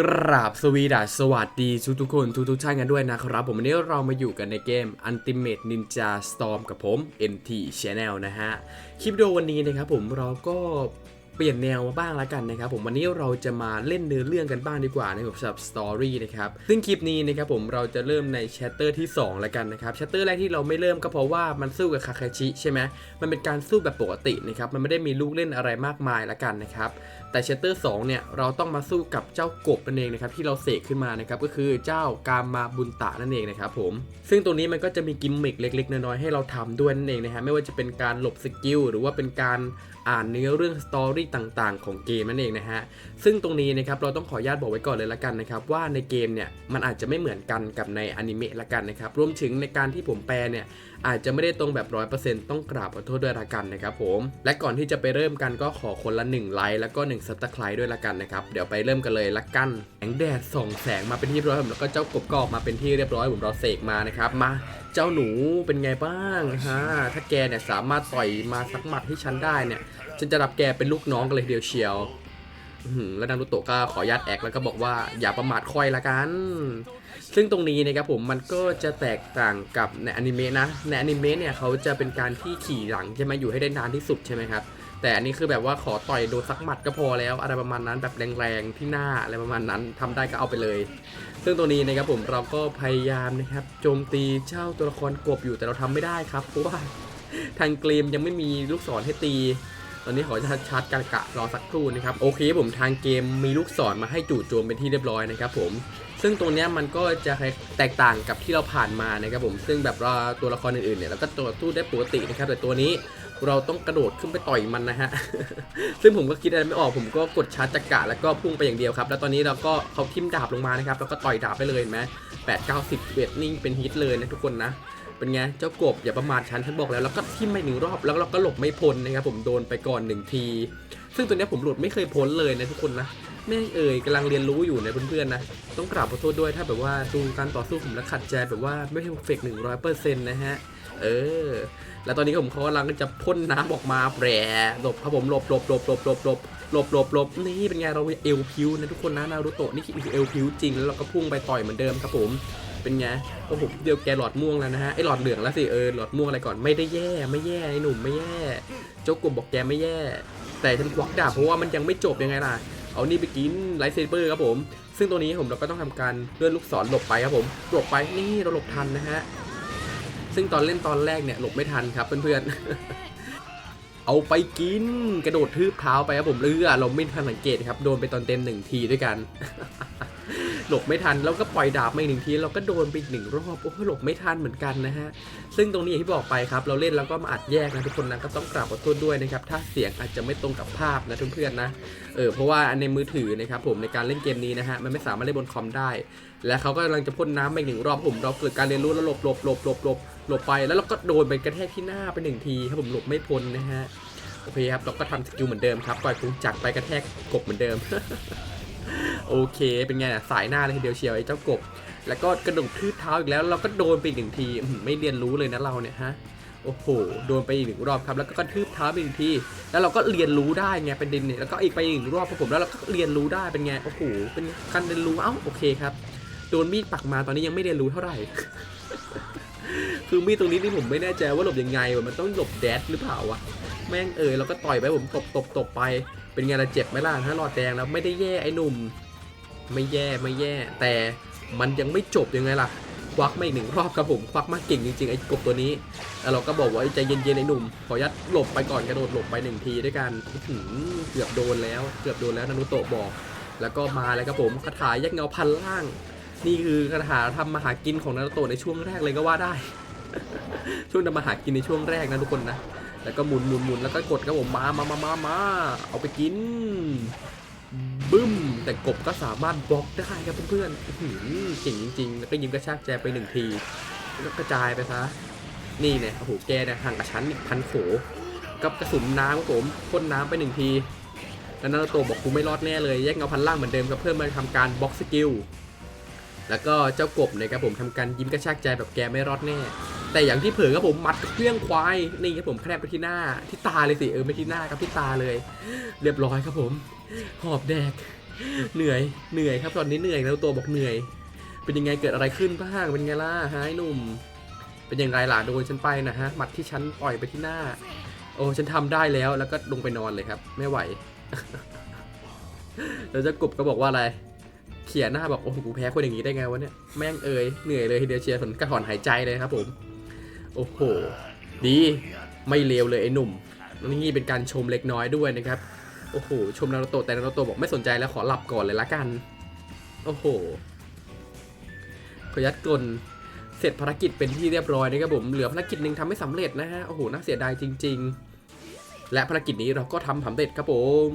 กราบสวีดัสสวัสดีทุกทุกคนทุกทุกท่านกันด้วยนะครับ ผมวันนี้เรามาอยู่กันในเกม Ultimate Ninja Storm กับผม MT Channel นะฮะ คลิปวิดีโอวันนี้นะครับผมเราก็ เปลี่ยนแนวมาบ้างแล้วกันนะครับผมวันนี้เราจะมาเล่นเนื้อเรื่องกันบ้างดีกว่าในะครับสำหรับสตอรี่นะครับซึ่งคลิปนี้นะครับผมเราจะเริ่มในแชตเตอร์ที่2แล้วกันนะครับแชตเตอร์แรกที่เราไม่เริ่มก็เพราะว่ามันสู้กับคาคาชิใช่ไหมมันเป็นการสู้แบบปกตินะครับมันไม่ได้มีลูกเล่นอะไรมากมายแล้วกันนะครับแต่เชตเตอร์2เนี่ยเราต้องมาสู้กับเจ้ากบนั่นเองนะครับที่เราเสกขึ้นมานะครับก็คือเจ้ากามาบุญตะนั่นเองนะครับผมซึ่งตรงนี้มันก็จะมีกิมมิคเล็กๆน้อยๆให้เราทำด้วยนั่นเองนะฮะไม่ว่าจะเป็นการหลบสกิลหรือว่าเป็นการ อ่านเนื้อเรื่องสตอรี่ต่างๆ ของเกมนั่นเองนะฮะ ซึ่งตรงนี้นะครับเราต้องขออนุญาตบอกไว้ก่อนเลยละกันนะครับ ว่าในเกมเนี่ยมันอาจจะไม่เหมือนกันกับในอนิเมะละกันนะครับ รวมถึงในการที่ผมแปลเนี่ยอาจจะไม่ได้ตรงแบบ 100%ต้องกราบขอโทษด้วยละกันนะครับผม และก่อนที่จะไปเริ่มกันก็ขอคนละ1ไลค์แล้วก็1ซับสไครต์ด้วยละกันนะครับ เดี๋ยวไปเริ่มกันเลยละกันแสงแดดส่องแสงมาเป็นที่เรียบร้อยผมแล้วก็เจ้ากบก็ออกมาเป็นที่เรียบร้อยผมรอเสกมานะครับมาเจ้าหนูเป็นไงบ้างฮะถ้าแกเนี่ยสามารถต่อยมาสักหมัดให้ฉันได้เนี่ย ฉันจะรับแกเป็นลูกน้องกันเลยทีเดียวเชียวแล้วนารุโตะก็ขอญาตแอกแล้วก็บอกว่าอย่าประมาทค่อยละกัน ซึ่งตรงนี้นะครับผมมันก็จะแตกต่างกับในอนิเมะนะ ในอนิเมะเนี่ยเขาจะเป็นการที่ขี่หลังใช่ไหมอยู่ให้ได้นานที่สุดใช่ไหมครับ แต่อันนี้คือแบบว่าขอต่อยโดนสักหมัดก็พอแล้ว อะไรประมาณนั้นแบบแรงๆที่หน้าอะไรประมาณนั้นทำได้ก็เอาไปเลย ซึ่งตัวนี้นะครับผมเราก็พยายามนะครับโจมตีเจ้าตัวละครกบอยู่แต่เราทำไม่ได้ครับเพราะว่าทางเกมยังไม่มีลูกศรให้ตี ตอนนี้ขอจะชาร์จการกะรอสักครู่นะครับโอเคผมทางเกมมีลูกศรมาให้จู่โจมเป็นที่เรียบร้อยนะครับผมซึ่งตรงนี้มันก็จะแตกต่างกับที่เราผ่านมานะครับผม ซึ่งแบบว่าตัวละครอื่นๆเนี่ยเราก็ตัวสู้ได้ปกตินะครับแต่ตัวนี้เราต้องกระโดดขึ้นไปต่อยมันนะฮะ ซึ่งผมก็คิดอะไรไม่ออก ผมก็กดชาร์จจักระแล้วก็พุ่งไปอย่างเดียวครับ แล้วตอนนี้เราก็เขาทิ่มดาบลงมานะครับ แล้วก็ต่อยดาบไปเลยเห็นไหมแปดเก้าสิบเอ็ดนี่งเป็นฮิตเลยนะทุกคนนะ เป็นไง เจ้ากบอย่าประมาทฉัน ฉันบอกแล้ว แล้วก็ทิ่มไปหนึ่งรอบ แล้วเราก็หลบไม่พ้นนะครับ ผมโดนไปก่อนหนึ่งที ซึ่งตัวนี้ผมหลุดไม่เคยพ้นเลยนะทุกคนนะแม่งเอ่ยกำลังเรียนรู้อยู่นะเพื่อนๆนะ ต้องกราบขอโทษด้วยถ้าแบบว่าดูการต่อสู้ผมแล้วขัดใจแบบว่าไม่เพอร์เฟกหนึ่งร้อยเปอร์เซ็นต์นะฮะ เออ แล้วตอนนี้ผมเขากำลังจะพ่นน้ำออกมาแปรหลบครับผมหลบหลบหลบหลบหลบหลบหลบหลบหลบนี่เป็นไงเราเอลพิวนะทุกคนนะนารูโตะนี่คือเอลพิวจริงแล้วเราก็พุ่งไปต่อยเหมือนเดิมครับผมเป็นไงโอ้โหเดียวแกหลอดม่วงแล้วนะฮะไอหลอดเหลืองแล้วสิเออหลอดม่วงอะไรก่อนไม่ได้แย่ไม่แย่ไอหนุ่มไม่แย่เจ้ากบบอกแกไม่แย่ แต่ฉันควักดาบเพราะว่ามันยังไม่จบยังไงล่ะ เอานี่ไปกินไลท์เซเบอร์ครับผม ซึ่งตัวนี้ผมเราก็ต้องทำการเลื่อนลูกศรหลบไปครับผม หลบไปนี่เราหลบทันนะฮะ ซึ่งตอนเล่นตอนแรกเนี่ยหลบไม่ทันครับเพื่อนๆ เอาไปกินกระโดดทืบเท้าไปครับผมเรือเราไม่ทันสังเกตครับ โดนไปตอนเต็มหนึ่งทีด้วยกัน หลบไม่ทันแล้วก็ปล่อยดาบมาอีกหนึ่งทีเราก็โดนไปอีกหนึ่งรอบโอ้โหหลบไม่ทันเหมือนกันนะฮะซึ่งตรงนี้อย่างที่บอกไปครับ เราเล่นแล้วก็มาอัดแยกนะทุกคนนะก็ต้องกราบขอโทษด้วยนะครับถ้าเสียงอาจจะไม่ตรงกับภาพนะเพื่อนๆนะเออเพราะว่าในมือถือนะครับผมในการเล่นเกมนี้นะฮะมันไม่สามารถเล่นบนคอมได้ และเขาก็กำลังจะพ่นน้ำไปหนึ่งรอบผมเราเกิดการเรียนรู้แล้วหลบหลบหลบหลบหลบหลบไป แล้วเราก็โดนไปกระแทกที่หน้าไปหนึ่งทีครับผมหลบไม่พ้นนะฮะโอเคครับเราก็ทำสกิลเหมือนเดิมครับปล่อยกรุงจักรไปกระแทกกบเหมือนเดิม โอเค เป็นไงน่ะสายหน้าเลยทีเดียวเชียวไอ้เจ้ากบ แล้วก็กระดดทื่อเท้าอีกแล้ว เราก็โดนไปอีกหนึ่งทีไม่เรียนรู้เลยนะเราเนี่ยฮะโอ้โห โดนไปอีกหนึ่งรอบครับ แล้วก็กระทืบเท้าไปอีกหนึ่งที แล้วเราก็เรียนรู้ได้ไง เป็นดินเนี่ย แล้วก็อีกไปอีกหนึ่งรอบครับผมแล้วเราก็เรียนรู้ได้ เป็นไง โอ้โห เป็นการเรียนรู้ เอ้า โอเคครับ โดนมีดปักมาตอนนี้ยังไม่เรียนรู้เท่าไหร่ คือมีดตรงนี้นี่ผมไม่แน่ใจว่าหลบยังไง มันต้องหลบแดดหรือเปล่าวะ แม่งเออเราก็ต่อยไปผมตบตบตบไป เป็นไงล่ะเจ็บไหมล่ะถ้าหลอดแดงแล้วไม่ได้แย่ไอ้หนุ่ม ไม่แย่ไม่แย่ แต่มันยังไม่จบยังไงล่ะ ควักมาอีกหนึ่งรอบครับผม ควักมาเก่งจริงๆไอ้กบตัวนี้ แล้วเราก็บอกว่าใจเย็นๆไอ้หนุ่ม ขอยัดหลบไปก่อนกระโดดหลบไปหนึ่งทีด้วยกันเกือบโดนแล้ว เกือบโดนแล้วนารุโตะบอก แล้วก็มาแล้วครับผมคาถายักเงาพันล่าง นี่คือคาถาทำมาหากินของนารุโตะในช่วงแรกเลยก็ว่าได้ ช่วงทำมาหากินในช่วงแรกนะทุกคนนะ แล้วก็หมุนหมุนหมุนแล้วก็กดครับผมมามามามามาเอาไปกินบึ้ม แต่กบก็สามารถบล็อกได้ครับเพื่อนๆอื้อหือเก่งจริงๆ แล้วก็ยิ้มกระชากแจไปหนึ่งที แล้วก็กระจายไปซะ นี่เนี่ยโอ้โหแกเนี่ยห่างกับฉันอีกพันโขกับกระสุนน้ำครับผมพ่นน้ำไปหนึ่งทีแล้วนารูโตบอกกูไม่รอดแน่เลยแยกเงาพันล่างเหมือนเดิมครับเพื่อนมาทำการบล็อกสกิลแล้วก็เจ้ากบเนี่ยครับผมทำการยิ้มกระชากใจแบบแกไม่รอดแน่ แต่อย่างที่เผลอครับผมมัดเครื่องควายนี่ครับผมแคบไปที่หน้าที่ตาเลยสิเออไม่ที่หน้าครับที่ตาเลย เรียบร้อยครับผม หอบแดก เหนื่อยเหนื่อยครับตอนนี้เหนื่อยแล้วตัวบอกเหนื่อย เป็นยังไงเกิดอะไรขึ้นบ้างเป็นไงล่ะฮะไอ้หนุ่ม เป็นยังไงล่ะโดนฉันไปนะฮะมัดที่ฉันปล่อยไปที่หน้า โอ้ฉันทำได้แล้วแล้วก็ลงไปนอนเลยครับ ไม่ไหวแล้วจะกบก็บอกว่าอะไรเขียนหน้าบอกโอ้โหกูแพ้คนอย่างนี้ได้ไงวะเนี่ยแม่งเอ่ยเหนื่อยเลยทีเดียวเชียร์ผลกระถอนหายใจเลยครับผม โอ้โห ดีไม่เลวเลยไอ้หนุ่มนี่เป็นการชมเล็กน้อยด้วยนะครับ โอ้โห ชมนารูโตะแต่นารูโตะบอกไม่สนใจแล้วขอหลับก่อนเลยละกัน โอ้โห ขยัดกลเสร็จภารกิจเป็นที่เรียบร้อยนะครับผม เหลือภารกิจหนึ่งทำไม่สำเร็จนะฮะ โอ้โห น่าเสียดายจริง ๆ และภารกิจนี้เราก็ทำสำเร็จครับผม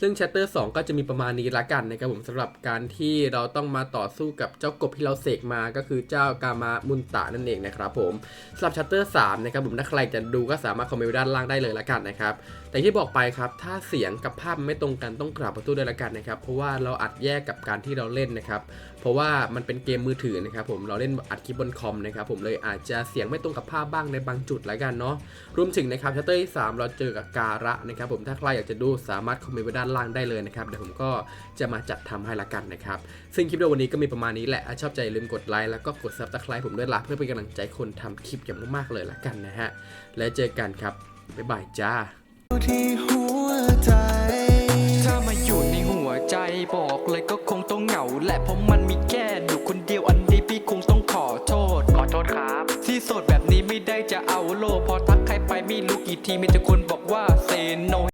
ซึ่ง Chapter 2 ก็จะมีประมาณนี้ละกันนะครับผมสำหรับการที่เราต้องมาต่อสู้กับเจ้ากบที่เราเสกมาก็คือเจ้ากามามุนตะนั่นเองนะครับผมสำหรับ Chapter 3 นะครับผมถ้าใครจะดูก็สามารถคอมเมนต์ด้านล่างได้เลยละกันนะครับแต่ที่บอกไปครับถ้าเสียงกับภาพไม่ตรงกันต้องกราบประตูด้วยละกันนะครับเพราะว่าเราอัดแยกกับการที่เราเล่นนะครับเพราะว่ามันเป็นเกมมือถือนะครับผมเราเล่นอัดคลิปบนคอมนะครับผมเลยอาจจะเสียงไม่ตรงกับภาพบ้างในบางจุดละกันเนาะรวมถึงนะครับชัตเตอร์ที่3เราเจอกับการะนะครับผมถ้าใครอยากจะดูสามารถคอมเมนต์ไว้ด้านล่างได้เลยนะครับ เดี๋ยวผมก็จะมาจัดทำให้ละกันนะครับ ซึ่งคลิปในวันนี้ก็มีประมาณนี้แหละ ชอบใจลืมกดไลค์แล้วก็กดซับสไคร b ์ผมด้วยละเพื่อเป็นกำลังใจคนทำคลิปอย่างมากๆเลยละกันนะฮะ แล้วเจอกันครับ บ๊ายบายจ้าใจบอกเลยก็คงต้องเหงาและเพราะมันมีแค่อยู่คนเดียวอันนี้พี่คงต้องขอโทษ ขอโทษครับ ที่โสดแบบ